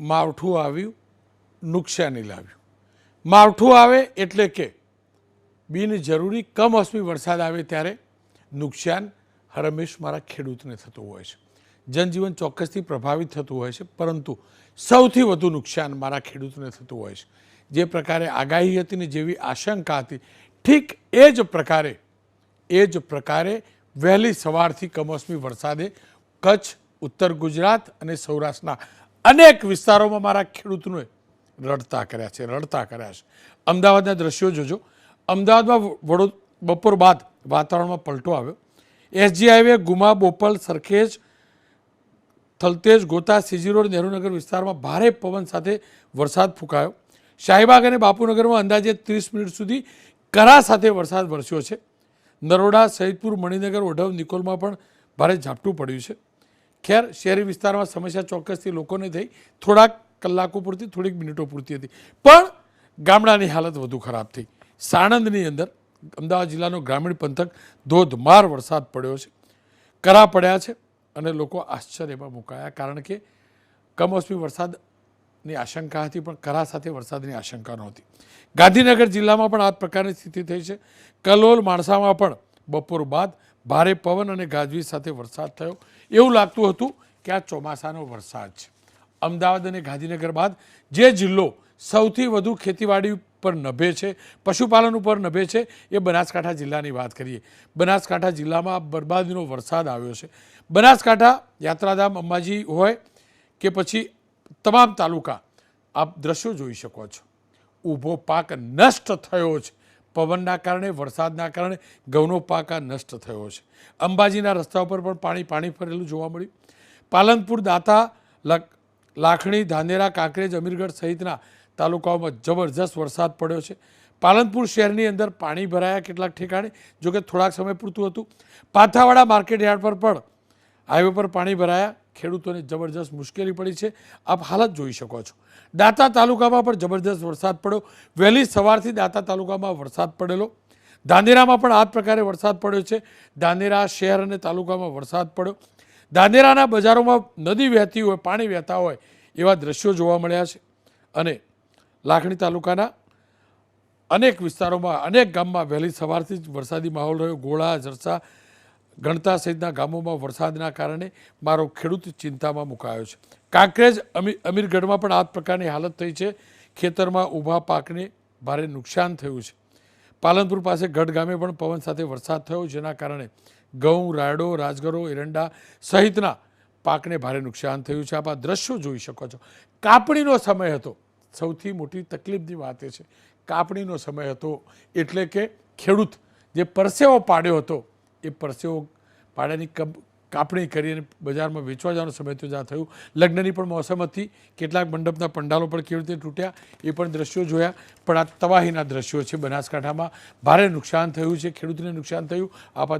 માવઠું આવ્યું નુકસાની લાવ્યું. માવઠું આવે એટલે કે બિનજરૂરી કમોસમી વરસાદ આવે ત્યારે નુકસાન હરમેશ મારા ખેડૂતને થતું હોય છે. જનજીવન ચોક્કસથી પ્રભાવિત થતું હોય છે, પરંતુ સૌથી વધુ નુકસાન મારા ખેડૂતને થતું હોય છે. જે પ્રકારે આગાહી હતી ને જેવી આશંકા હતી, ઠીક એ જ પ્રકારે, એ જ પ્રકારે વહેલી સવારથી કમોસમી વરસાદે કચ્છ, ઉત્તર ગુજરાત અને સૌરાષ્ટ્રના અનેક વિસ્તારોમાં મારા ખેડૂતોને રડતા કર્યા છે, રડતા કર્યા છે. અમદાવાદના દ્રશ્યો જોજો. અમદાવાદમાં વડો, બપોર બાદ વાતાવરણમાં પલટો આવ્યો. SG highway, Ghuma, Bopal, Sarkhej, Thaltej, Gota, CG road, Nehrunagar વિસ્તારમાં ભારે પવન સાથે વરસાદ ફૂંકાયો. શાહીબાગ અને બાપુનગરમાં અંદાજે ત્રીસ મિનિટ સુધી કરા સાથે વરસાદ વરસ્યો છે. નરોડા, સૈદપુર, મણિનગર, ઓઢવ, નિકોલમાં પણ ભારે ઝાપટું પડ્યું છે. ખેર શહેરી વિસ્તારમાં સમસ્યા ચોક્કસથી લોકોને થઈ. થોડાક કલાકો પૂરતી, થોડીક મિનિટો પૂરતી હતી. પણ ગામડાની હાલત વધુ ખરાબ થઈ. સાણંદની અંદર અમદાવાદ જિલ્લાનો ગ્રામીણ પંથક ધોધમાર વરસાદ પડ્યો છે. કરા પડ્યા છે અને લોકો આશ્ચર્યમાં મુકાયા કારણ કે કમોસમી વરસાદની આશંકા હતી, પણ કરા સાથે વરસાદની આશંકા નહોતી. ગાંધીનગર જિલ્લામાં પણ આ પ્રકારની સ્થિતિ થઈ છે. કલોલ, માણસામાં પણ બપોર બાદ ભારે પવન અને ગાજવીજ સાથે વરસાદ થયો. એવું લાગતું હતું કે આ ચોમાસાનો વરસાદ છે. અમદાવાદ અને ગાંધીનગર બાદ જે જિલ્લો સૌથી વધુ ખેતીવાડી પર નભે છે, પશુપાલન ઉપર નભે છે, એ બનાસકાંઠા જિલ્લાની વાત કરીએ. બનાસકાંઠા જિલ્લામાં બરબાદીનો વરસાદ આવ્યો છે. બનાસકાંઠા યાત્રાધામ અંબાજી હોય કે પછી તમામ તાલુકા, આપ દ્રશ્યો જોઈ શકો છો. ઊભો પાક નષ્ટ થયો છે. પવનના કારણે, વરસાદના કારણે ઘઉંનો પાક આ નષ્ટ થયો છે. અંબાજીના રસ્તા ઉપર પણ પાણી પાણી ફરેલું જોવા મળ્યું. પાલનપુર દાતા લાખણી, ધાનેરા, કાંકરેજ, અમીરગઢ સહિતના તાલુકાઓમાં જબરજસ્ત વરસાદ પડ્યો છે. પાલનપુર શહેરની અંદર પાણી ભરાયા કેટલાક ઠેકાણે, જોકે થોડાક સમય પૂરતું હતું. પાથાવાડા માર્કેટ યાર્ડ પર પણ હાઈવે પર પાણી ભરાયા. ખેડૂતોને જબરજસ્ત મુશ્કેલી પડી છે. આપ હાલત જોઈ શકો છો. દાંતા તાલુકામાં પણ જબરજસ્ત વરસાદ પડ્યો. વહેલી સવારથી દાંતા તાલુકામાં વરસાદ પડેલો. ધાનેરામાં પણ આ પ્રકારે વરસાદ પડ્યો છે. ધાનેરા શહેર અને તાલુકામાં વરસાદ પડ્યો. ધાનેરાના બજારોમાં નદી વહેતી હોય, પાણી વહેતા હોય એવા દ્રશ્યો જોવા મળ્યા છે. અને લાખણી તાલુકાના અનેક વિસ્તારોમાં, અનેક ગામમાં વહેલી સવારથી જ વરસાદી માહોલ રહ્યો. ગોળા, જરસા ગણતા સહિતના ગામોમાં વરસાદના કારણે મારો ખેડૂત ચિંતામાં મુકાયો છે. કાંકરેજ અમી, અમીરગઢમાં પણ આ પ્રકારની હાલત થઈ છે. ખેતરમાં ઊભા પાકને ભારે નુકસાન થયું છે. પાલનપુર પાસે ગઢ ગામે પણ પવન સાથે વરસાદ થયો, જેના કારણે ઘઉં, રાયડો, રાજગરો, એરંડા સહિતના પાકને ભારે નુકસાન થયું છે. આપ આ દ્રશ્યો જોઈ શકો છો. કાપણીનો સમય હતો. સૌથી મોટી તકલીફની વાત એ છે. કાપણીનો સમય હતો એટલે કે ખેડૂત જે પરસેવો પાડ્યો હતો એ પરસેવો પાડાની કપ કાપણી કરી અને બજારમાં વેચવા જવાનો સમય તો જ્યાં થયું. લગ્નની પણ મોસમ હતી. કેટલાક મંડપના પંડાલો પણ કેવી રીતે તૂટ્યા એ પણ દ્રશ્યો જોયા. પણ આ તબાહીના દ્રશ્યો છે બનાસકાંઠામાં. ભારે નુકસાન થયું છે, ખેડૂતને નુકસાન થયું. આપ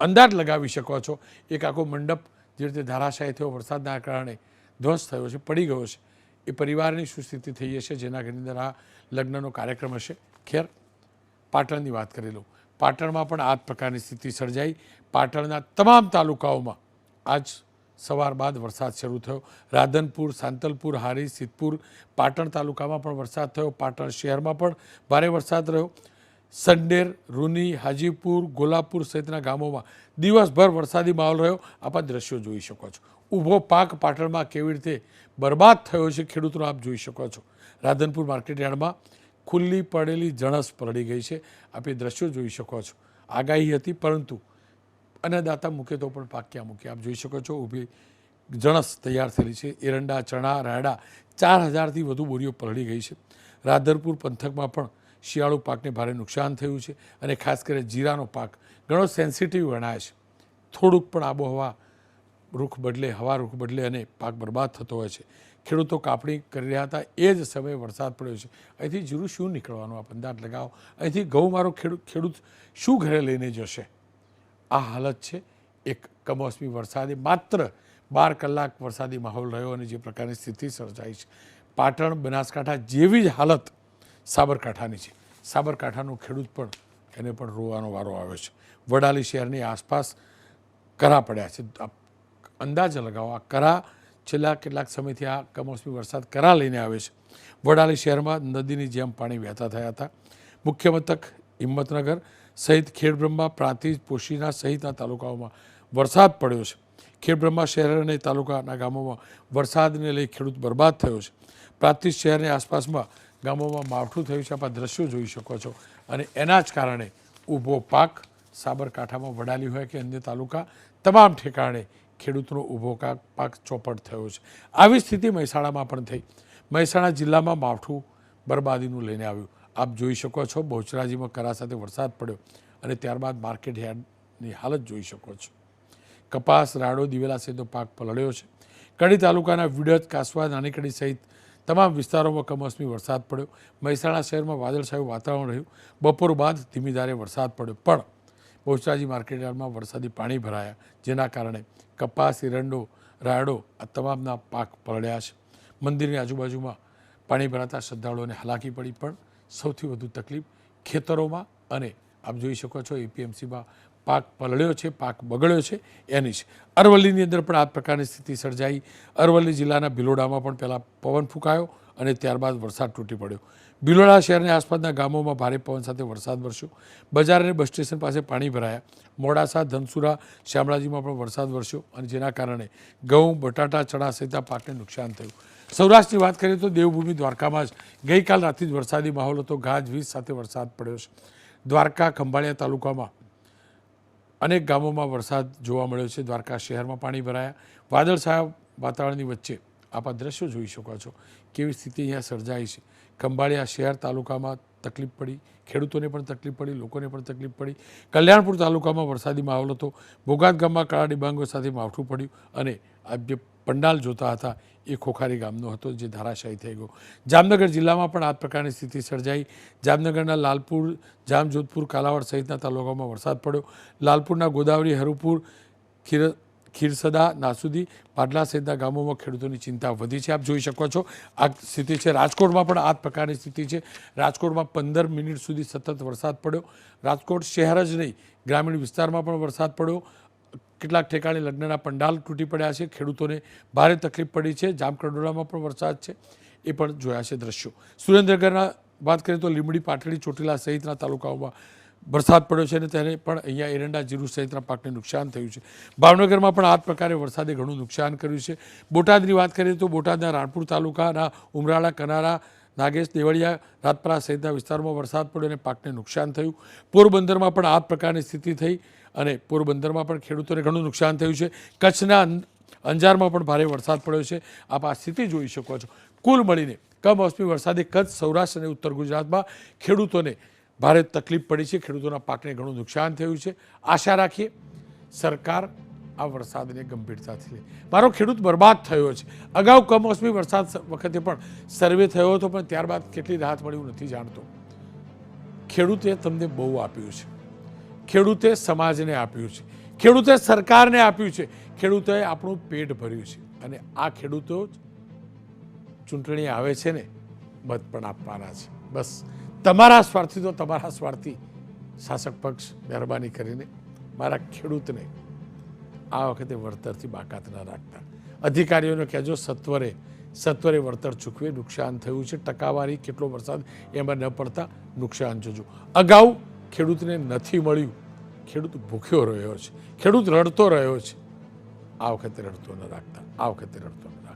અંદાજ લગાવી શકો છો. એક આખો મંડપ જે રીતે ધારાશાયી થયો, વરસાદના કારણે ધ્વંસ થયો છે, પડી ગયો છે. એ પરિવારની શું સ્થિતિ થઈ હશે, જેના ઘરની અંદર આ લગ્નનો કાર્યક્રમ હશે. ખેર, પાટણની વાત કરી લઉં. પાટણમાં પણ આ પ્રકારની સ્થિતિ સર્જાઈ. પાટણના તમામ તાલુકાઓમાં આજ સવાર બાદ વરસાદ શરૂ થયો. રાધનપુર, સાંતલપુર, હારી, સિદ્ધપુર, પાટણ તાલુકામાં પણ વરસાદ થયો. પાટણ શહેરમાં પણ ભારે વરસાદ રહ્યો. સંડેર, રૂની, હાજીપુર, ગોલાપુર સહિતના ગામોમાં દિવસભર વરસાદી માહોલ રહ્યો. આપ દ્રશ્યો જોઈ શકો છો. ઊભો પાક પાટણમાં કેવી રીતે બરબાદ થયો છે ખેડૂતોનો આપ જોઈ શકો છો. રાધનપુર માર્કેટ યાર્ડમાં ખુલ્લી પડેલી જણસ પડી ગઈ છે. આપણે દ્રશ્યો જોઈ શકો છો. આગાહી હતી, પરંતુ અન્નદાતા મૂકે તો પણ પાક ક્યાં મૂકે આપ જોઈ શકો છો, ઊભી જણસ તૈયાર થયેલી છે. એરંડા, ચણા, રાયડા, ચાર હજારથી વધુ બોરીઓ પલળી ગઈ છે. રાધરપુર પંથકમાં પણ શિયાળુ પાકને ભારે નુકસાન થયું છે અને ખાસ કરીને જીરાનો પાક ઘણો સેન્સિટિવ ગણાય છે. થોડુંક પણ આબોહવા રૂખ બદલે, હવા રૂખ બદલે અને પાક બરબાદ થતો હોય છે. ખેડૂતો કાપણી કરી રહ્યા હતા. એ જ સમયે વરસાદ પડ્યો છે. અહીંથી જીરું શું નીકળવાનું? આપ અંદાજ લગાવો. અહીંથી ઘઉં મારો ખેડૂત ખેડૂત શું ઘરે લઈને જશે? આ હાલત છે. એક કમોસમી વરસાદે માત્ર બાર કલાક વરસાદી માહોલ રહ્યો અને જે પ્રકારની સ્થિતિ સર્જાઈ છે. પાટણ, બનાસકાંઠા જેવી જ હાલત સાબરકાંઠાની છે. સાબરકાંઠાનો ખેડૂત પણ એને પણ રોવાનો વારો આવ્યો છે. વડાલી શહેરની આસપાસ કરા પડ્યા છે. અંદાજ લગાવો, આ કરા છેલ્લા કેટલાક સમયથી આ કમોસમી વરસાદ કરા લઈને આવે છે. વડાલી શહેરમાં નદીની જેમ પાણી વહેતા થયા હતા. મુખ્ય મથક હિંમતનગર સહિત ખેડબ્રહ્મા, પ્રાંતિજ, પોશીના સહિતના તાલુકાઓમાં વરસાદ પડ્યો છે. ખેડબ્રહ્મા શહેર અને તાલુકાના ગામોમાં વરસાદને લઈ ખેડૂત બરબાદ થયો છે. પ્રાંતિજ શહેરની આસપાસમાં ગામોમાં માવઠું થયું છે. આપ દ્રશ્યો જોઈ શકો છો. અને એના જ કારણે ઊભો પાક સાબરકાંઠામાં વડાલી હોય કે અન્ય તાલુકા, તમામ ઠેકાણે ખેડૂતનો ઊભો પાક ચોપટ થયો છે. આવી સ્થિતિ મહેસાણામાં પણ થઈ. મહેસાણા જિલ્લામાં માવઠું બરબાદીનું લઈને આવ્યું. આપ જોઈ શકો છો, બહુચરાજીમાં કરા સાથે વરસાદ પડ્યો અને ત્યારબાદ માર્કેટ યાર્ડની હાલત જોઈ શકો છો. કપાસ, રાડો, દિવેલા સહિતનો પાક પલળ્યો છે. કડી તાલુકાના વિડત કાસવા, નાનીકડી સહિત તમામ વિસ્તારોમાં કમોસમી વરસાદ પડ્યો. મહેસાણા શહેરમાં વાદળછાયું વાતાવરણ રહ્યું. બપોર બાદ ધીમી ધારે વરસાદ પડ્યો. પણ બહુચરાજી માર્કેટયાર્ડમાં વરસાદી પાણી ભરાયા, જેના કારણે કપાસ, એરંડો, રાયડો આ તમામના પાક પલળ્યા છે. મંદિરની આજુબાજુમાં પાણી ભરાતા શ્રદ્ધાળુઓને હાલાકી પડી, પણ સૌથી વધુ તકલીફ ખેતરોમાં અને આપ જોઈ શકો છો એપીએમસીમાં પાક પલળ્યો છે, પાક બગડ્યો છે, એની છે અરવલ્લીની અંદર પણ આ પ્રકારની સ્થિતિ સર્જાઈ. અરવલ્લી જિલ્લાના ભિલોડામાં પણ પહેલાં પવન ફૂંકાયો અને ત્યારબાદ વરસાદ તૂટી પડ્યો. બિલોડા શહેરની આસપાસના ગામોમાં ભારે પવન સાથે વરસાદ વરસ્યો. બજાર અને બસ સ્ટેશન પાસે પાણી ભરાયા. મોડાસા, ધનસુરા, શામળાજીમાં પણ વરસાદ વરસ્યો અને જેના કારણે ઘઉં, બટાટા, ચણા સહિતના પાકને નુકસાન થયું. સૌરાષ્ટ્રની વાત કરીએ તો દેવભૂમિ દ્વારકામાં જ ગઈકાલ રાતથી જ વરસાદી માહોલ હતો. ગાજવીજ સાથે વરસાદ પડ્યો છે. દ્વારકા, ખંભાળિયા તાલુકામાં અનેક ગામોમાં વરસાદ જોવા મળ્યો છે. દ્વારકા શહેરમાં પાણી ભરાયા. વાદળછાયા વાતાવરણની વચ્ચે આપ આ દ્રશ્યો જોઈ શકો છો. કેવી સ્થિતિ અહીંયા સર્જાઈ છે. ખંભાળિયા શહેર તાલુકામાં તકલીફ પડી, ખેડૂતોને પણ તકલીફ પડી, લોકોને પણ તકલીફ પડી. કલ્યાણપુર તાલુકામાં વરસાદી માહોલ હતો. ભોગાત ગામમાં કાળા ડિબાંગો સાથે માવઠું પડ્યું અને આ જે પંડાલ જોતા હતા. એ ખોખારી ગામનો હતો જે ધારાશાયી થઈ ગયો. જામનગર જિલ્લામાં પણ આ પ્રકારની સ્થિતિ સર્જાઈ. જામનગરના લાલપુર, જામજોધપુર, કાલાવાડ સહિતના તાલુકામાં વરસાદ પડ્યો. લાલપુરના ગોદાવરી, હરુપુર, ખીર ખીરસદા, નાસુદી પાડલા સહિતના ગામોમાં ખેડૂતોની ચિંતા વધી છે. આપ જોઈ શકો છો, આ સ્થિતિ છે. રાજકોટમાં પણ આ પ્રકારની સ્થિતિ છે. રાજકોટમાં પંદર મિનિટ સુધી સતત વરસાદ પડ્યો. રાજકોટ શહેર જ નહીં, ગ્રામીણ વિસ્તારમાં પણ વરસાદ પડ્યો. કેટલાક ઠેકાણે લગ્નના પંડાલ તૂટી પડ્યા છે. ખેડૂતોને ભારે તકલીફ પડી છે. જામકંડોળામાં પણ વરસાદ છે. એ પણ જોયા છે દ્રશ્યો. સુરેન્દ્રનગરના વાત કરીએ તો લીંબડી પાટડી, ચોટીલા સહિતના તાલુકાઓમાં વરસાદ પડ્યો છે અને તેને પણ અહીંયા એરંડા, જીરું સહિતના પાકને નુકસાન થયું છે. ભાવનગરમાં પણ આ પ્રકારે વરસાદે ઘણું નુકસાન કર્યું છે. બોટાદની વાત કરીએ તો બોટાદના રાણપુર તાલુકાના ઉમરાળા, કનારા, નાગેશ, દેવળિયા, રાજપરા સહિતના વિસ્તારોમાં વરસાદ પડ્યો અને પાકને નુકસાન થયું. પોરબંદરમાં પણ આ પ્રકારની સ્થિતિ થઈ અને પોરબંદરમાં પણ ખેડૂતોને ઘણું નુકસાન થયું છે. કચ્છના અંજારમાં પણ ભારે વરસાદ પડ્યો છે. આપ આ સ્થિતિ જોઈ શકો છો. કુલ મળીને કમોસમી વરસાદે કચ્છ, સૌરાષ્ટ્ર અને ઉત્તર ગુજરાતમાં ખેડૂતોને ભારે તકલીફ પડી છે, ખેડૂતોના પાકને ઘણું નુકસાન થયું છે. આશા રાખીએ સરકાર આ વરસાદને ગંભીરતાથી લે. મારો ખેડૂત બરબાદ થયો છે. અગાઉ કમોસમી વરસાદ વખતે પણ સર્વે થયો હતો, પણ ત્યારબાદ કેટલી રાહત મળી હું નથી જાણતો. ખેડૂતે તમને બહુ આપ્યું છે. ખેડૂતે સમાજને આપ્યું છે. ખેડૂતે સરકારને આપ્યું છે. ખેડૂતોએ આપણું પેટ ભર્યું છે. અને આ ખેડૂતો ચૂંટણી આવે છે ને, મત પણ આપવાના છે. બસ. તમારા સ્વાર્થી તો તમારા સ્વાર્થી. શાસક પક્ષ મહેરબાની કરીને મારા ખેડૂતને આ વખતે વળતરથી બાકાત ના રાખતા. અધિકારીઓને કહેજો સત્વરે સત્વરે વળતર ચૂકવે, નુકસાન થયું છે, ટકાવારી, કેટલો વરસાદ, એમાં ન પડતા નુકસાન જોજો. અગાઉ ખેડૂતને નથી મળ્યું. ખેડૂત ભૂખ્યો રહ્યો છે. ખેડૂત રડતો રહ્યો છે. આ વખતે રડતો ન રાખતા. આ વખતે રડતો ન રાખતા.